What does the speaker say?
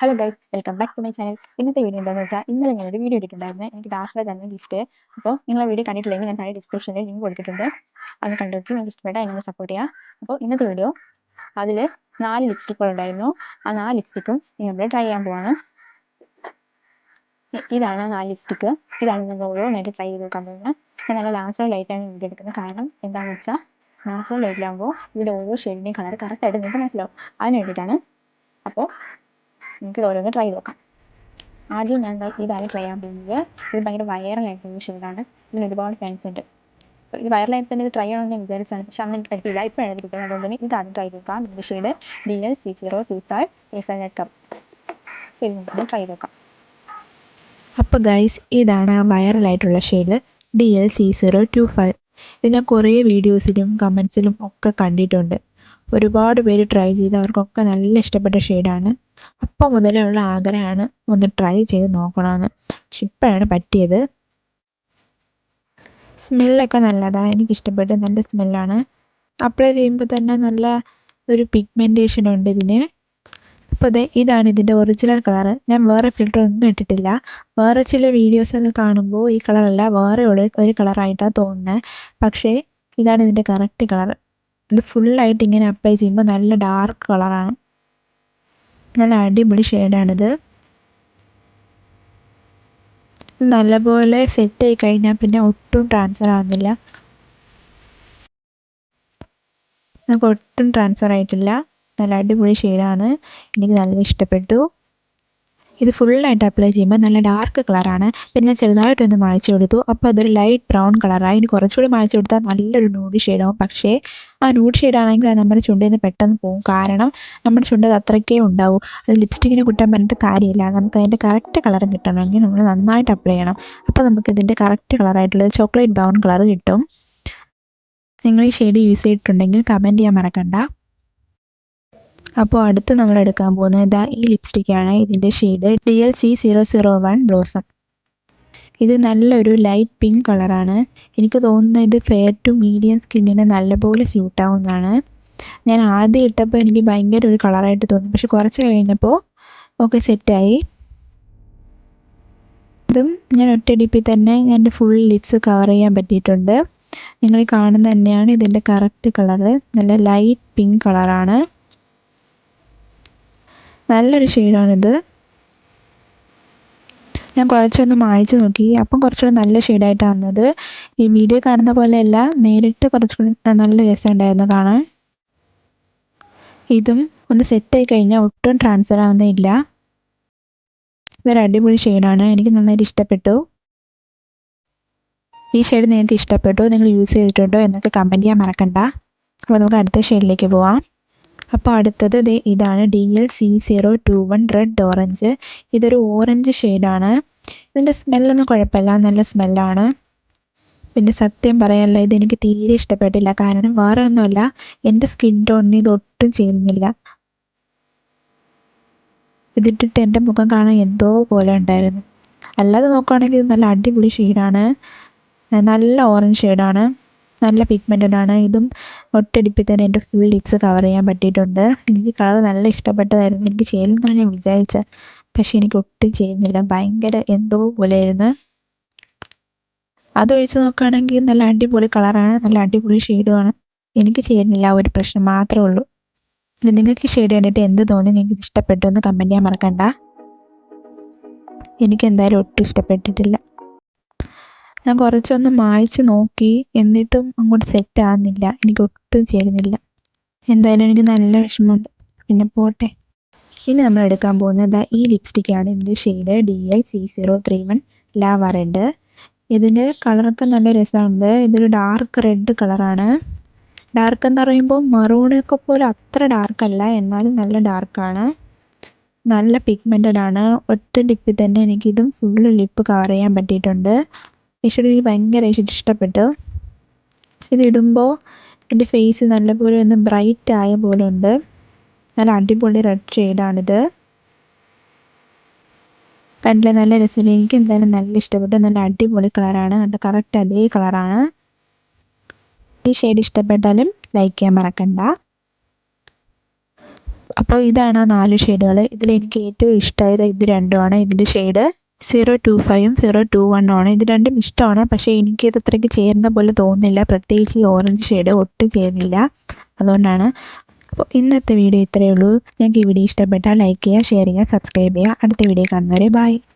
Hello guys welcome back to my channel ഇന്നത്തെ video എന്താണെന്ന് വെച്ചാൽ ഇന്നലെ ഞാനൊരു വീഡിയോ ഇട്ടിട്ടുണ്ടായിരുന്നു. എനിക്ക് ദാസല തന്നെ ഗിഫ്റ്റ് അപ്പോൾ നിങ്ങൾ വീഡിയോ കണ്ടിട്ടില്ലെങ്കിൽ ഞാൻ താഴെ ഡിസ്ക്രിപ്ഷനിൽ ലിങ്ക് കൊടുത്തിട്ടുണ്ട്. അത് കണ്ടിട്ട് നിങ്ങൾക്ക് ഇഷ്ടപ്പെട്ടാൽ എന്നെ സപ്പോർട്ട് ചെയ്യാം. അപ്പോൾ ഇന്നത്തെ വീഡിയോ അതിൽ നാല് ലിപ്സ്റ്റിക്കുകൾ ഉണ്ടായിരുന്നു. ആ നാല് ലിപ്സ്റ്റിക്കും നിങ്ങൾ ട്രൈ ചെയ്യാൻ പോവാണ്. ഇതാണ് നാല് ലിപ്സ്റ്റിക്ക് ഇതാണ് നമ്മൾ ഓരോന്നായിട്ട് ട്രൈ ചെയ്ത് നോക്കാൻ പോകുന്നത്. ഞാൻ നല്ല നാച്ചുറൽ ലൈറ്റാണ് വീഡിയോ എടുക്കുന്നത്. കാരണം എന്താണെന്ന് വെച്ചാൽ നാച്ചുറൽ ലൈറ്റിലാകുമ്പോൾ ഇതിന്റെ ഓരോ ഷെയ്ഡിന്റെയും കളർ കറക്റ്റായിട്ട് നിങ്ങൾക്ക് മനസ്സിലാവും. അതിന് വേണ്ടിയിട്ടാണ് അപ്പോൾ ഇത് ഓരോന്ന് ട്രൈ നോക്കാം. ആദ്യം ഞാൻ ഇതാണ് ട്രൈ ചെയ്യാൻ പോകുന്നത് ഇത് ഭയങ്കര വൈറലായിട്ടുള്ള ഷെയ്ഡാണ് ഇതിന് ഒരുപാട് ഫാൻസ് ഉണ്ട്. ഇത് വയറിലായിട്ട് തന്നെ ഇത് ട്രൈ ചെയ്യണമെന്ന് ഞാൻ വിചാരിച്ചാണ് പക്ഷേ അന്ന് എനിക്ക് പറ്റിയില്ല. ഇപ്പോഴാണ് ഇത് കിട്ടുന്നത് അതുകൊണ്ട് തന്നെ ഇത് ആദ്യം ട്രൈ നോക്കാം. ഇതിന്റെ shade D L C zero two five S net cup ഇത് ട്രൈ നോക്കാം. അപ്പോൾ ഗൈസ് ഇതാണ് ആ വൈറലായിട്ടുള്ള shade D L C zero two five ഇത് ഞാൻ കുറേ വീഡിയോസിലും കമൻസിലും ഒക്കെ കണ്ടിട്ടുണ്ട്. ഒരുപാട് പേര് ട്രൈ ചെയ്ത് അവർക്കൊക്കെ നല്ല ഇഷ്ടപ്പെട്ട ഷെയ്ഡാണ് അപ്പോൾ മുതലുള്ള ആഗ്രഹമാണ് ഒന്ന് ട്രൈ ചെയ്ത് നോക്കണമെന്ന് പക്ഷെ ഇപ്പോഴാണ് പറ്റിയത്. സ്മെല്ലൊക്കെ നല്ലതാണ് എനിക്കിഷ്ടപ്പെട്ട നല്ല സ്മെല്ലാണ് അപ്ലൈ ചെയ്യുമ്പോൾ തന്നെ നല്ല ഒരു പിഗ്മെന്റേഷൻ ഉണ്ട് ഇതിന്. അപ്പോൾ ദേ ഇതാണ് ഇതിന്റെ ഒറിജിനൽ കളറ് ഞാൻ വേറെ ഫിൽറ്റർ ഒന്നും ഇട്ടിട്ടില്ല. വേറെ ചില വീഡിയോസൊക്കെ കാണുമ്പോൾ ഈ കളറല്ല വേറെ ഉള്ള ഒരു കളറായിട്ടാണ് തോന്നുന്നത് പക്ഷേ ഇതാണ് ഇതിന്റെ കറക്റ്റ് കളർ ഇത് ഫുള്ളായിട്ട് ഇങ്ങനെ അപ്ലൈ ചെയ്യുമ്പോൾ നല്ല ഡാർക്ക് കളറാണ് നല്ല അടിപൊളി ഷെയ്ഡാണിത്. നല്ലപോലെ സെറ്റ് ആയി കഴിഞ്ഞാൽ പിന്നെ ഒട്ടും ട്രാൻസ്ഫർ ആവുന്നില്ല. നമുക്ക് ഒട്ടും ട്രാൻസ്ഫർ ആയിട്ടില്ല. നല്ല അടിപൊളി ഷെയ്ഡാണ്. എനിക്ക് നല്ല ഇഷ്ടപ്പെട്ടു. ഇത് ഫുള്ളായിട്ട് അപ്ലൈ ചെയ്യുമ്പോൾ നല്ല ഡാർക്ക് കളറാണ് പിന്നെ ഞാൻ ചെറുതായിട്ടൊന്ന് മായ്ച്ചു കൊടുത്തു. അപ്പോൾ അതൊരു ലൈറ്റ് ബ്രൗൺ കളറായി ഇനി കുറച്ചുകൂടി മായ്ച്ചു കൊടുത്താൽ നല്ലൊരു നൂഡ് ഷെയ്ഡാവും പക്ഷേ ആ നൂഡ് ഷെയ്ഡാണെങ്കിൽ അത് നമ്മുടെ ചുണ്ടിൽ നിന്ന് പെട്ടെന്ന് പോകും കാരണം നമ്മുടെ ചുണ്ട് അത് അത്രയ്ക്കേ ഉണ്ടാവും. അത് ലിപ്സ്റ്റിക്കിനെ കുറ്റം പറഞ്ഞിട്ട് കാര്യമില്ല. നമുക്ക് അതിന്റെ കറക്റ്റ് കളർ കിട്ടണമെങ്കിൽ നമ്മൾ നന്നായിട്ട് അപ്ലൈ ചെയ്യണം. അപ്പോൾ നമുക്ക് ഇതിന്റെ കറക്റ്റ് കളറായിട്ടുള്ള ചോക്ലേറ്റ് ബ്രൗൺ കളർ കിട്ടും. നിങ്ങൾ ഈ ഷെയ്ഡ് യൂസ് ചെയ്തിട്ടുണ്ടെങ്കിൽ കമന്റ് ചെയ്യാൻ മറക്കണ്ട. അപ്പോൾ അടുത്ത് നമ്മൾ എടുക്കാൻ പോകുന്നത് ഇതാ ഈ ലിപ്സ്റ്റിക്കാണ്. ഇതിന്റെ shade D L C zero zero one blossom ഇത് നല്ലൊരു ലൈറ്റ് പിങ്ക് കളറാണ് എനിക്ക് തോന്നുന്നത് ഇത് ഫെയർ ടു മീഡിയം സ്കിന്നിന് നല്ലപോലെ സ്യൂട്ട് ആവുന്നതാണ്. ഞാൻ ആദ്യം ഇട്ടപ്പോൾ എനിക്ക് ഭയങ്കര ഒരു കളറായിട്ട് തോന്നി. പക്ഷെ കുറച്ച് കഴിഞ്ഞപ്പോൾ ഓക്കെ സെറ്റായി ഇതും ഞാൻ ഒറ്റയടിപ്പിൽ തന്നെ എന്റെ ഫുൾ ലിപ്സ് കവർ ചെയ്യാൻ പറ്റിയിട്ടുണ്ട്. നിങ്ങൾ കാണുന്ന തന്നെയാണ് ഇതിന്റെ കറക്റ്റ് കളറ് നല്ല ലൈറ്റ് പിങ്ക് കളറാണ് നല്ലൊരു ഷെയ്ഡാണിത്. ഞാൻ കുറച്ചൊന്ന് മായ്ച്ച് നോക്കി. അപ്പം കുറച്ചുകൂടെ നല്ല ഷെയ്ഡായിട്ടാണ് വന്നത്. ഈ വീഡിയോ കാണുന്ന പോലെയല്ല നേരിട്ട് കുറച്ചുകൂടി നല്ല രസമുണ്ടായിരുന്നു കാണാൻ. ഇതും ഒന്ന് സെറ്റായി കഴിഞ്ഞാൽ ഒട്ടും ട്രാൻസ്ഫർ ആവുന്നില്ല ഇതൊരു അടിപൊളി ഷെയ്ഡാണ്. എനിക്ക് നന്നായിട്ട് ഇഷ്ടപ്പെട്ടു. ഈ ഷെയ്ഡ് നിങ്ങൾക്ക് ഇഷ്ടപ്പെട്ടു നിങ്ങൾ യൂസ് ചെയ്തിട്ടുണ്ടോ എന്നൊക്കെ കമന്റ് ചെയ്യാൻ മറക്കണ്ട. അപ്പോൾ നമുക്ക് അടുത്ത ഷെയ്ഡിലേക്ക് പോവാം. അപ്പോൾ അടുത്തത് ദേ ഇതാണ് D L C zero two one red orange ഇതൊരു ഓറഞ്ച് ഷെയ്ഡാണ് ഇതിന്റെ സ്മെല്ലൊന്നും കുഴപ്പമില്ല. നല്ല സ്മെല്ലാണ് പിന്നെ സത്യം പറയാനുള്ള ഇതെനിക്ക് തീരെ ഇഷ്ടപ്പെട്ടില്ല. കാരണം വേറെ ഒന്നുമല്ല എന്റെ സ്കിൻ ടോണിന് ഇതൊട്ടും ചേരുന്നില്ല. ഇതിട്ടിട്ട് എന്റെ മുഖം കാണാൻ എന്തോ പോലെ ഉണ്ടായിരുന്നു. അല്ലാതെ നോക്കുകയാണെങ്കിൽ ഇത് നല്ല അടിപൊളി ഷെയ്ഡാണ് നല്ല ഓറഞ്ച് ഷെയ്ഡാണ് നല്ല പിഗ്മെന്റഡ് ആണ്. ഇതും ഒറ്റയടിപ്പിൽ തന്നെ എന്റെ ഫുൾ ലിപ്സ് കവർ ചെയ്യാൻ പറ്റിയിട്ടുണ്ട്. എനിക്ക് കളർ നല്ല ഇഷ്ടപ്പെട്ടതായിരുന്നു. എനിക്ക് ചേരുമെന്നാണ് ഞാൻ വിചാരിച്ച. പക്ഷെ എനിക്ക് ഒട്ടും ചെയ്യുന്നില്ല. ഭയങ്കര എന്തോ പോലെയായിരുന്നു. അതൊഴിച്ച് നോക്കുകയാണെങ്കിൽ നല്ല അടിപൊളി കളറാണ് നല്ല അടിപൊളി ഷെയ്ഡുമാണ് എനിക്ക് ചേരുന്നില്ല ആ ഒരു പ്രശ്നം. മാത്രമേ ഉള്ളൂ. പിന്നെ നിങ്ങൾക്ക് ഷെയ്ഡ് കണ്ടിട്ട് എന്ത് തോന്നി? നിങ്ങൾക്ക് ഇഷ്ടപ്പെട്ടു എന്ന് കമന്റ് ചെയ്യാൻ മറക്കണ്ട. എനിക്ക് എന്തായാലും ഒട്ടും ഇഷ്ടപ്പെട്ടിട്ടില്ല. ഞാൻ കുറച്ചൊന്ന് മായ്ച്ച് നോക്കി എന്നിട്ടും അങ്ങോട്ട് സെറ്റ് ആവുന്നില്ല. എനിക്ക് ഒട്ടും ചേരുന്നില്ല. എന്തായാലും എനിക്ക് നല്ല വിഷമമുണ്ട്. പിന്നെ പോട്ടെ. ഇനി നമ്മൾ എടുക്കാൻ പോകുന്നത് ഈ ലിപ്സ്റ്റിക്കാണ് ഇതിന്റെ shade D I C zero three one lava red ഇതിന്റെ കളറൊക്കെ നല്ല രസമുണ്ട്. ഇതൊരു ഡാർക്ക് റെഡ് കളറാണ് ഡാർക്ക് എന്ന് പറയുമ്പോൾ മറൂണൊക്കെ പോലെ അത്ര ഡാർക്ക് അല്ല. എന്നാലും നല്ല ഡാർക്കാണ് നല്ല പിഗ്മെന്റഡ് ആണ്. ഒറ്റ ലിപ്പിൽ തന്നെ എനിക്കിതും ഫുള്ള് ലിപ്പ് കവർ ചെയ്യാൻ പറ്റിയിട്ടുണ്ട്. ഈ എനിക്ക് ഭയങ്കരമായിട്ട് ഇഷ്ടപ്പെട്ടു ഇതിടുമ്പോൾ എന്റെ ഫേസ് നല്ലപോലെ ഒന്ന് ബ്രൈറ്റ് ആയ പോലെ ഉണ്ട്. നല്ല അടിപൊളി റെഡ് ഷെയ്ഡാണിത് കണ്ടില്ല? നല്ല രസമില്ല? എനിക്ക് എന്തായാലും നല്ല ഇഷ്ടപ്പെട്ടു. നല്ല അടിപൊളി കളറാണ് കണ്ട കറക്റ്റ് അതേ കളറാണ് ഈ ഷെയ്ഡ് ഇഷ്ടപ്പെട്ടാലും ലൈക്ക് ചെയ്യാൻ മറക്കണ്ട. അപ്പോൾ ഇതാണ് ആ നാല് ഷെയ്ഡുകൾ ഇതിൽ എനിക്ക് ഏറ്റവും ഇഷ്ടമായത് ഇത് രണ്ടുമാണ്. ഇതിന്റെ ഷെയ്ഡ് സീറോ ടു ഫൈവും സീറോ ടു വണ്ണും ആണ് ഇത് രണ്ടും ഇഷ്ടമാണ്. പക്ഷേ എനിക്കിത് അത്രയ്ക്ക് ചേരുന്ന പോലെ തോന്നുന്നില്ല. പ്രത്യേകിച്ച് ഈ ഓറഞ്ച് ഷെയ്ഡ് ഒട്ടും ചേരുന്നില്ല. അതുകൊണ്ടാണ്. അപ്പോൾ ഇന്നത്തെ വീഡിയോ ഇത്രയേ ഉള്ളൂ. ഞങ്ങൾക്ക് ഈ വീഡിയോ ഇഷ്ടപ്പെട്ടാൽ ലൈക്ക് ചെയ്യുക ഷെയർ ചെയ്യുക സബ്സ്ക്രൈബ് ചെയ്യുക. അടുത്ത വീഡിയോ കാണുന്നവരെ ബൈ.